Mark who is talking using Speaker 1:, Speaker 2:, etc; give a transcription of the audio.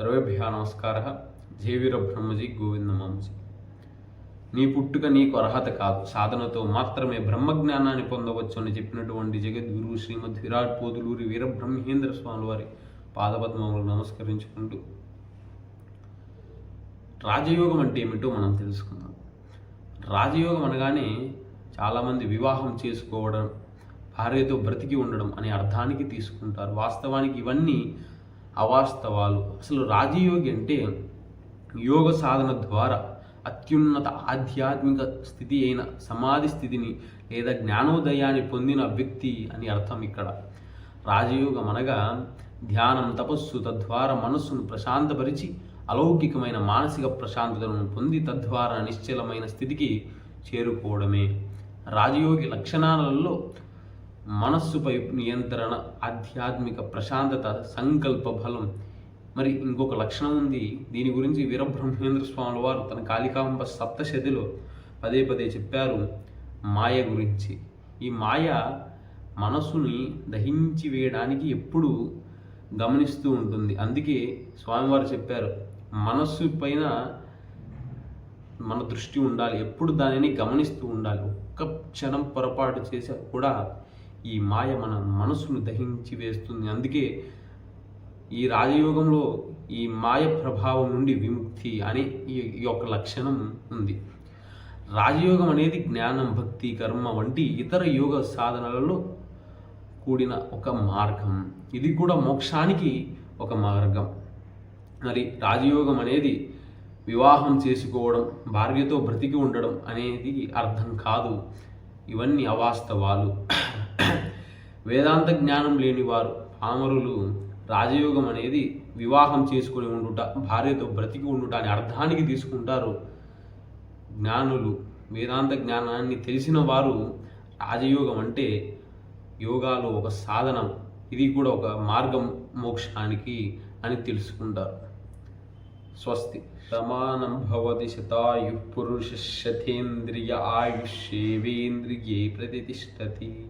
Speaker 1: సర్వేభ్య నమస్కార జేవీర బ్రహ్మజీ గోవింద మాంజీ నీ పుట్టుక నీకు అర్హత కాదు. సాధనతో మాత్రమే బ్రహ్మజ్ఞానాన్ని పొందవచ్చు అని చెప్పినటువంటి జగద్గురు శ్రీమద్ విరాట్ పోతులూరి వీరబ్రహ్మేంద్ర స్వామి వారి పాదపద్మములు నమస్కరించుకుంటూ రాజయోగం అంటే ఏమిటో మనం తెలుసుకుందాం. రాజయోగం అనగానే చాలామంది వివాహం చేసుకోవడం భార్యతో బ్రతికి ఉండడం అనే అర్థానికి తీసుకుంటారు. వాస్తవానికి ఇవన్నీ అవాస్తవాలు. అసలు రాజయోగి అంటే యోగ సాధన ద్వారా అత్యున్నత ఆధ్యాత్మిక స్థితి అయిన సమాధి స్థితిని లేదా జ్ఞానోదయాన్ని పొందిన వ్యక్తి అని అర్థం ఇక్కడ. రాజయోగం అనగా ధ్యానం తపస్సు తద్వారా మనస్సును ప్రశాంతపరిచి అలౌకికమైన మానసిక ప్రశాంతతను పొంది తద్వారా నిశ్చలమైన స్థితికి చేరుకోవడమే. రాజయోగి లక్షణాలలో మనస్సుపై నియంత్రణ ఆధ్యాత్మిక ప్రశాంతత సంకల్ప బలం. మరి ఇంకొక లక్షణం ఉంది. దీని గురించి వీరబ్రహ్మేంద్ర స్వాముల వారు తన కాళికాంబ సప్తశతిలో పదే పదే చెప్పారు. మాయ గురించి. ఈ మాయ మనసుని దహించి వేయడానికి ఎప్పుడు గమనిస్తూ ఉంటుంది. అందుకే స్వామివారు చెప్పారు మనస్సు పైన మన దృష్టి ఉండాలి. ఎప్పుడు దానిని గమనిస్తూ ఉండాలి. ఒక్క క్షణం పొరపాటు చేసా కూడా ఈ మాయ మన మనసును దహించి వేస్తుంది. అందుకే ఈ రాజయోగంలో ఈ మాయ ప్రభావం నుండి విముక్తి అని ఈ ఈ యొక్క లక్షణం ఉంది. రాజయోగం అనేది జ్ఞానం భక్తి కర్మ వంటి ఇతర యోగ సాధనలలో కూడిన ఒక మార్గం. ఇది కూడా మోక్షానికి ఒక మార్గం. మరి రాజయోగం అనేది వివాహం చేసుకోవడం భార్యతో బ్రతికి ఉండడం అనేది అర్థం కాదు. ఇవన్నీ అవాస్తవాలు. వేదాంత జ్ఞానం లేని వారు పామరులు రాజయోగం అనేది వివాహం చేసుకుని ఉండుట భార్యతో బ్రతికి ఉండుట అని అర్థానికి తీసుకుంటారు జ్ఞానులు. వేదాంత జ్ఞానాన్ని తెలిసిన వారు రాజయోగం అంటే యోగాలో ఒక సాధనం. ఇది కూడా ఒక మార్గం మోక్షానికి అని తెలుసుకుంటారు. స్వస్తి. సమానం భవతి శతాయు పురుష శతేంద్రియ ఆయుష్యేవేంద్రియే ప్రతిష్టతి.